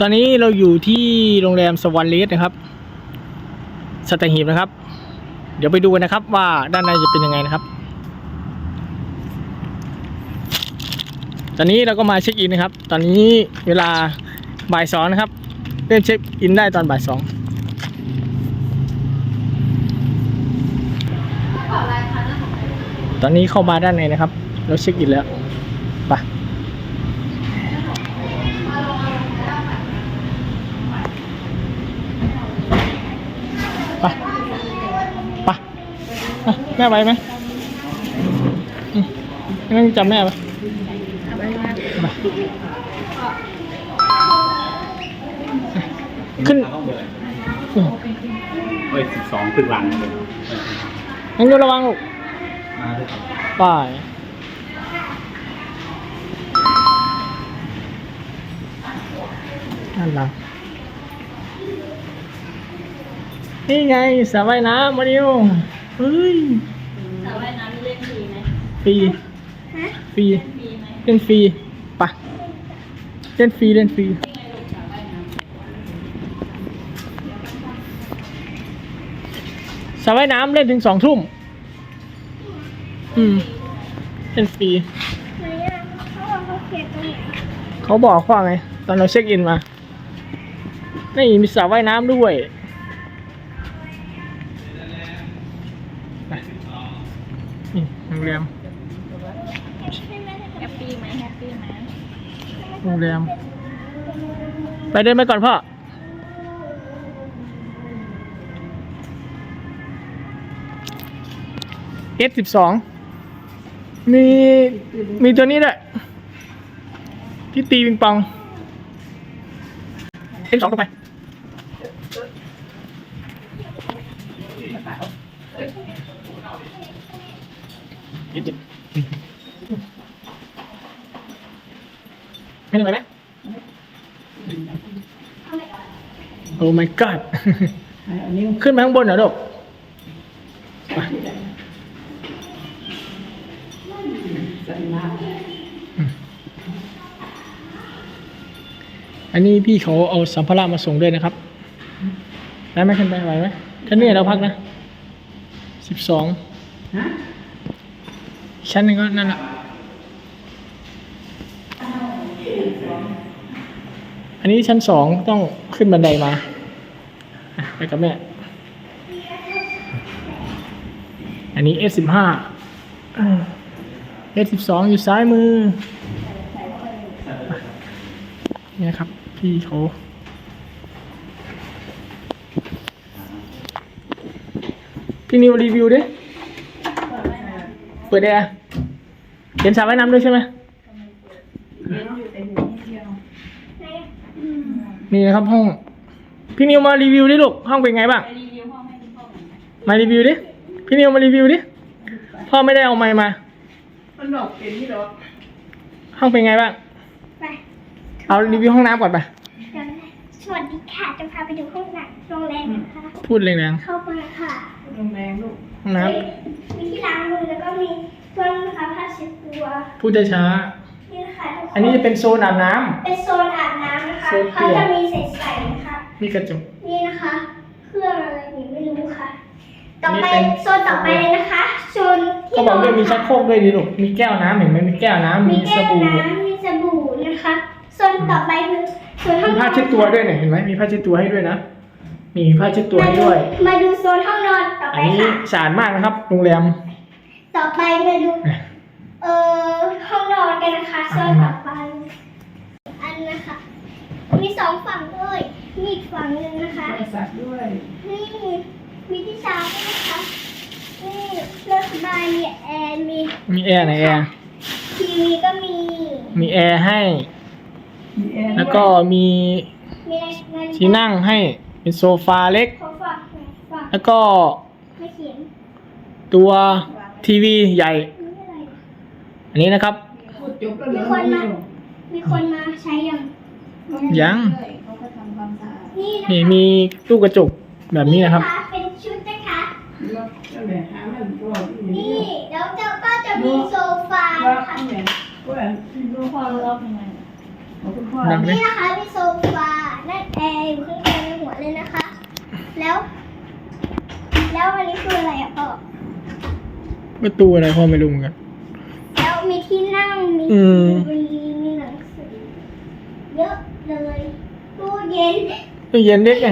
ตอนนี้เราอยู่ที่โรงแรมสวรรค์เลสนะครับสตหีบนะครับ เดี๋ยวไปดูกันนะครับว่าด้านในจะเป็นยังไงนะครับ ตอนนี้เราก็มาเช็คอินนะครับ ตอนนี้เวลาบ่ายสองนะครับเริ่มเช็คอินได้ตอนบ่ายสองตอนนี้เข้ามาด้านในนะครับ เราเช็คอินแล้วไปไปไปอะ แม่ไปไหมอืมงั้นจำแม่ไปมาขึ้นอืมเฮ้ยสิบสองครึ่งหลังเลยงั้นโยนระวังลูกมาด้วยครับป้ายนั่นหลังนี่ไงสระว่ายน้ำมาดิวเฮ้ย รีฟรีฟรีไหมเล่นฟรีไปะเล่นฟรีเล่นฟรีไม่ลงสระว่ายน้สระว่ายน้ำเล่นถึงสองทุ่ม อืม เล่นฟรีไหนอะเขาบอกเขาเขียนตรงไหนเขาบอกว่าไง ตอนเราเช็คอินมา นี่มีสระว่ายน้ำด้วยไปนี่โรงแรมำแฮปปี้ไหมแฮปปี้ไหม โรงแรม ไปเดินไปก่อนพ่อ เอสสิบสอง มี มีตัวนี้ด้วยที่ตีปิงปอง เอสสองลงไป ไม่ได้ไปไหมโอ้ my god ขึ้นไปข้างบนเหรอลูกไปอืมอันนี้พี่เขาเอาสัมภาระมาส่งด้วยนะครับ ได้ไหมขึ้นไปไหวไหมท่านนี่เราพักนะสิบสองชั้นหนึงก็นั่นแหละ อันนี้ชั้นสองต้องขึ้นบันไดมาไปกับแม่ อันนี้ S สิบห้า S สิบสองอยู่ซ้ายมือนี่นะครับ พี่เขาพี่นิวรีวิวดิ เปิดแอร์เห็นสระว่ายน้ำด้วยใช่ไหม นี่นะครับห้อง พี่นิวมารีวิวดิลูกห้องเป็นไงบ้างไปรีวิวห้องให้คุณพ่อหน่อยไหมมารีวิวดิ พี่นิวมารีวิวดิ พ่อไม่ได้เอาไมค์มา มันดอกเป็นที่ดอกห้องเป็นไงบ้าง ไปเอารีวิวห้องน้ำก่อนไป เดี๋ยวนะสวัสดีค่ะ จะพาไปดูห้องน้ำโรงแรมนะคะ พูดแรงเข้ามาค่ะโรงแรงลูกๆห้องน้มีที่ล้างมือแล้วก็มีเครื่องนะคะผ้าเช็ดตัวำพูดช้านี่นะคะทุกคๆอันนี้จะเป็นโซนอาบน้ำเป็นโซนอาบน้ำนะคะโซนเปลี่เขายนจะมีใส่ๆนะคะ มีกระจก นี่นะคะ เครื่องอะไรนี่ไม่รู้ค่ะ ต่อนี่ไปเป็น โซนต่อไปเลยนะคะโซนที่ก็บอกด้วยมีนชัอนกโครกด้วยดิลูก มีแก้วน้ำเห็นไหมมีแก้วน้ำมีมีสแก้วบู่น้ำมีสบู่นะคะโซนต่อไปคือโซนห้อมีงนผ้าอนเช็ดตัวด้วยเนี่ยเห็นไหมมีผ้าเช็ดตัวให้ด้วยนะ มีผ้าเช็ดตัวให้ด้วย มาดูโซนห้องนอนต่ออัไปนนี้ค่ะ สะอาดมากนะครับโรงแรม ต่อไปมาดู เอ่อห้องนอนกันนะคะโซนต่อไป อันนะคะ มีสองฝั่งด้วย มีอีกฝั่งหนึ่งนะคะบริษัทด้วย นี่มีที่ชาร์จด้วยนะคะ นี่เลือกสบายมีแอร์มีมีแอร์ไหนแอร์ ทีวีก็มี มีแอร์ให้ มีแอร์แล้วก็มีมีนาฬิกาที่นั่งให้เป็นโซฟาเล็ก ขอฝากหน่อยฝากแล้วก็ไม่เขียนตัวทีวีใหญ่ นี่อะไร อันนี้นะครับ พูดจบแล้วเหลือมีคนมา มีคนมาใช้ยัง ยัง เขาก็ทำความสะอาดนี่นะคะนี่มีตู้กระจกแบบนี้นะครับ เป็นชุดนะคะแล้วก็แหละหามันตัวอยู่นี่นี่แล้วเจ้าก็จะมีโซฟาว่านะคะแหละว่า ดูพ่อรอบยังไงของคุณพ่อดังไหมนี่นะคะมีโซฟานั่นแอร์อยู่ข้างบนหัวเลยนะคะ แล้ว แล้วอันนี้คืออะไรอะพ่อประตูอะไรพ่อไม่รู้เหมือนกัน แล้วมีที่นั่งมีอืม ทีวีมีหนังสือ เยอะเลยตู้เย็นตู้เย็นเด็กไง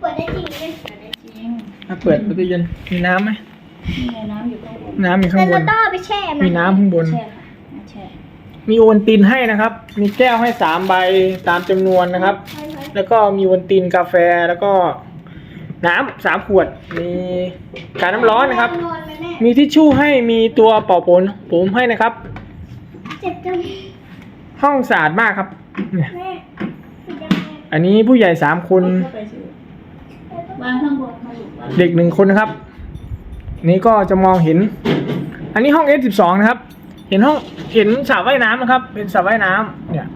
เปิดได้จริงเลยได้จริงอะเปิดตู้เย็นมีน้ำไหมนี่ไงน้ำอยู่ข้างบนน้ำมีข้างแต่บเรานต้องเอาไปแช่มัมีน้ำข้างบนแช่ค่ะมาแช่มีโอวัลตินให้นะครับ มีแก้วให้สามใบตามจำนวนนะครับ แล้วก็มีโอวัลตินกาแฟแล้วก็น้ำสามขวด มีการน้ำร้อนนะครับนอนไหมแม่มีทิชชู่ให้มีตัวเป่าผมผมให้นะครับ เจ็บจังห้องสะอาดมากครับ เนี่ยแม่ปิดยังไงอันนี้ผู้ใหญ่สามคนเข้าไปสิวางข้างบนมาลูกวางเด็กหนึ่งคนนะครับ นี่ก็จะมองเห็น อันนี้ห้อง S12 นะครับ เห็นห้องเห็นสระว่ายน้ำนะครับ เป็นสระว่ายน้ำเนี่ย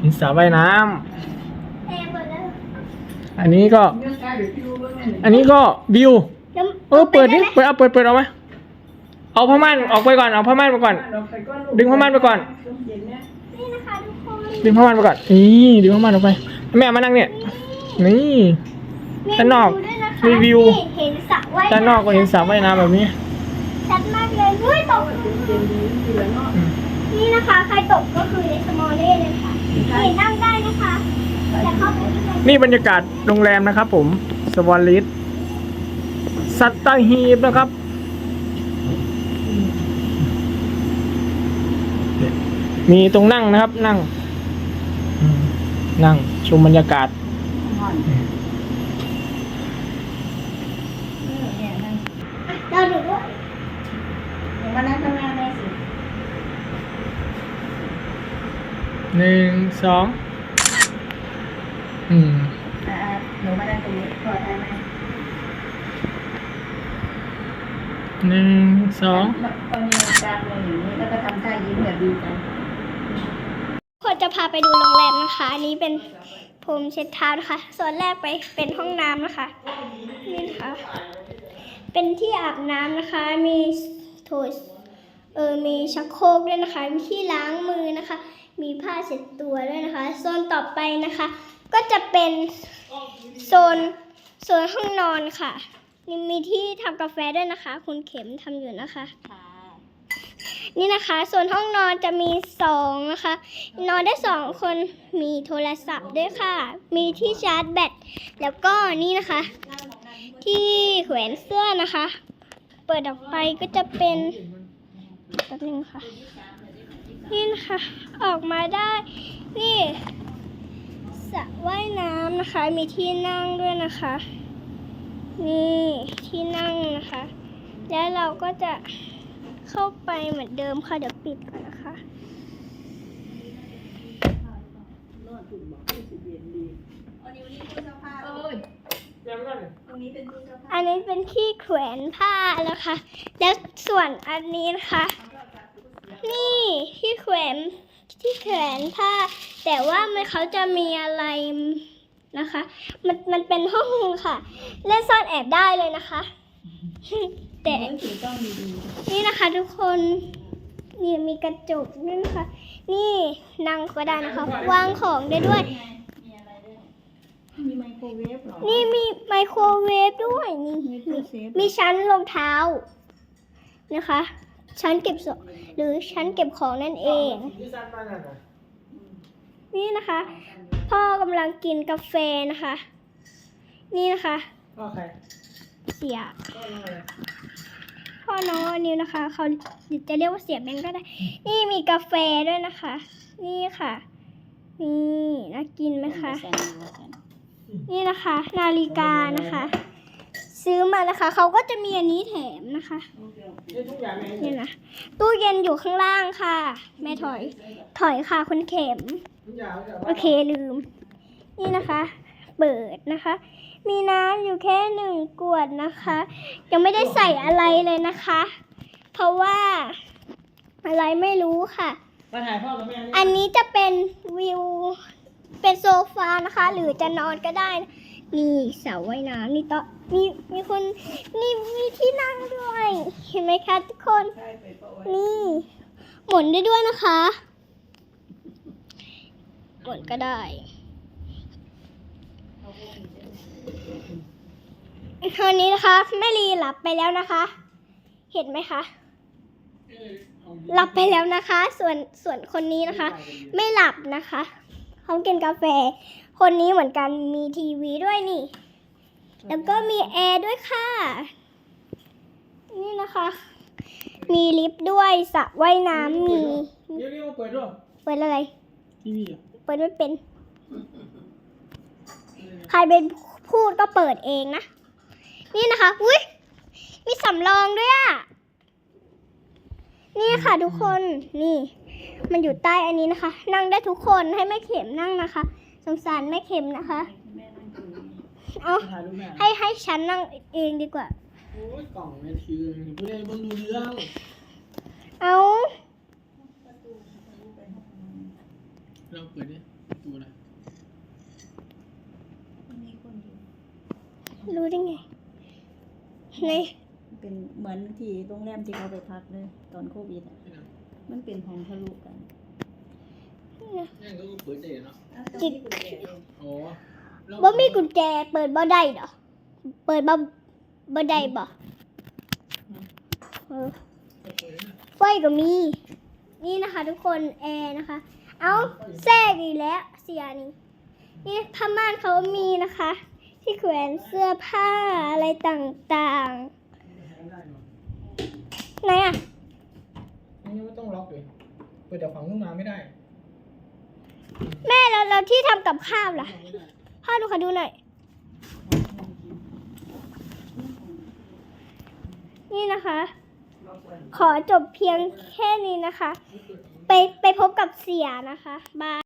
เห็นสระว่ายน้ำแอร์เปิดแล้วอันนี้ก็ เรื่องการเดี๋ยวพี่รู้ว่าแม่เนี่ยอันนี้ก็วิวแล้วเออเปิดดิไไหมเปิดเอาเปิดเปิดเอาไหมเอาผ้าม่านออกไปก่อนเอาผ้าม่านไปก่อน เราไปก้อนลูกดึงผ้าม่านไปก่อนช่วงเย็นเนี่ยนี่นะคะทุกคน ดึงผ้าม่านไปก่อนนี่ดึงผ้าม่านออกไป แม่มานั่งเนี่ย นี่ด้านนอกด้วยนะคะมีวิวนี่เห็นสระว่ายด้านนอกก็เห็นสระว่ายน้ำแบบนี้ชัดมากเลยเฮ้ยตกเย็นดีทีละเนาะอืมนี่นะคะ ใครตกก็คือในสมอลเล่เลยค่ะนี่นั่งได้นะคะแต่เข้าไปข้างในนี่บรรยากาศโรงแรมนะครับ ผมสวอลลิสสัตหีบนะครับมีตรงนั่งนะครับนั่งอืม นั่งชมบรรยากาศห่อนเออเนี่ยนั่งเราดูด้วยเดี๋ยวมานั่งข้างหน้าแม่สิหนึ่งสองอืมอ่าหนูมานั่งตรงนี้พอได้ไหมหนึ่งสองตอนนี้กลางเลยอย่างนี้แล้วก็ทำท่ายิ้มแบบดีกันคน จะพาไปดูโรงแรมนะคะ อันนี้เป็นพรมเช็ดเท้านะคะ ส่วนแรกไปเป็นห้องน้ำนะคะ นี่นะคะ เป็นที่อาบน้ำนะคะ มีโถเออ มีชักโครกด้วยนะคะ มีที่ล้างมือนะคะ มีผ้าเช็ดตัวด้วยนะคะ โซนต่อไปนะคะ ก็จะเป็นโซนโซนห้องนอนค่ะ นี่มีที่ทำกาแฟด้วยนะคะ คุณเข็มทำอยู่นะคะค่ะ นี่นะคะ ส่วนห้องนอนจะมีสองนะคะ นอนได้สองคนมีโทรศัพท์ด้วยค่ะ มีที่ชาร์จแบตแล้วก็นี่นะคะ ที่แขวนเสื้อนะคะ เปิดออกไปก็จะเป็นแป๊บนึงค่ะ นี่นะคะ ออกมาได้ นี่สระว่ายน้ำนะคะ มีที่นั่งด้วยนะคะ นี่ที่นั่งนะคะ แล้วเราก็จะ เข้าไปเหมือนเดิมค่ะ เดี๋ยวปิดก่อนนะคะอันนี้เป็นที่แขวนผ้าแล้วค่ะแล้วส่วนอันนี้นะคะ นี่ที่แขวนที่แขวนผ้า แต่ว่ามันเขาจะมีอะไรนะคะ มันมันเป็นห้องค่ะ เล่นซ่อนแอบได้เลยนะคะ แต่ถือต้องดีนี่นะคะทุกคนนี่มีกระจกด้วยนะคะ นี่นั่งก็ได้นะคะ วางของได้ด้วยๆมีอะไรด้วยมีไมโครเวฟเหรอ นี่มีไมโครเวฟด้วยนี่มีมีตู้เซฟมีชั้นรองเท้านะคะ ชั้นเก็บศพหรือชั้นเก็บของนั่นเองนี่นะคะ พ่อกำลังกินกาแฟนะคะ นี่นะคะ ก็ใคร เสียพ่อน้องนิวนะคะเขาจะเรียกว่าเสียแบงก์ก็ได้ นี่มีกาแฟด้วยนะคะ นี่ค่ะ นี่น่ากินไหมคะนี่นะคะ นาฬิกานะคะ ซื้อมานะคะเขาก็จะมีอันนี้แถมนะคะนี่นะตู้เย็นอยู่ข้างล่างค่ะ แม่ถอย ถอยค่ะคุณเข็ม โอเคลืม นี่นะคะ เปิดนะคะ มีน้ำอยู่แค่หนึ่งกวดนะคะ ยังไม่ได้ใส่อะไรเลยนะคะ เพราะว่าอะไรไม่รู้ค่ะ มาถ่ายพ่อกับแม่นี่อันนี้จะเป็นวิวเป็นโซฟานะคะ หรือจะนอนก็ได้นะนี่เสาว่ายน้ำนี่โต๊ะมีมีคนนี่มีที่นั่งด้วย เห็นไหมคะทุกคนใช่ไปปะไว้นี่หมุนได้ด้วยนะคะหมุนก็ได้ ตอนนี้นะคะแม่ลีหลับไปแล้วนะคะ เห็นไหมคะหลับไปแล้วนะคะ ส่วนส่วนคนนี้นะคะ ไม่หลับนะคะเขากินกาแฟ คนนี้เหมือนกันมีทีวีด้วยนี่ แล้วก็มีแอร์ด้วยค่ะ นี่นะคะ มีลิฟต์ด้วยสระว่ายน้ำมีเดี๋ยวนี้มาเปิดด้วยเปิดอะไรทีวีอะเปิดไม่เป็น ใครเป็นพูดก็เปิดเองนะ นี่นะคะอุ้ยมีสำรองด้วยอะนี่ค่ะทุกคน นี่ มันอยู่ใต้อันนี้นะคะ นั่งได้ทุกคนให้แม่เข็มนั่งนะคะ สงสารแม่เข็มนะคะแม่นั่งดูเอาถ่ายรูปแม่ให้ให้ฉันนั่งเองดีกว่า โอ้ยกล่องแม่คือผู้ใดเบิ่งดูเรื่องเอาเราเปิดดิดูนะมีคนอยู่รู้ได้ไง ในเป็นเหมือนที่โรงแรมที่เขาไปพักเลย ตอนโควิดอะมันเป็นห้องทะลุกันนี่ก็เปิดได้เนาะจิกโอ้บ่มีกุญแจเปิดบ่ได้เหรอเปิดบ่บ่ได้บ่เออไฟก็มี นี่นะคะทุกคนแอร์นะคะ เอาแทรกอีกแล้วเสียนี่นี่ผ้าม่านเขามีนะคะ ที่แขวนเสื้อผ้าอะไรต่างๆไหนอะนี่ไม่ต้องล็อกเลยเปิดจากฝั่งนู้นมาไม่ได้แม่แล้วแล้วที่ทำกับข้าวล่ะไม่ได้พ่อดูขอดูหน่อย นี่นะคะ ขอจบเพียงแค่นี้นะคะ ไปไปพบกับเสียนะคะ บาย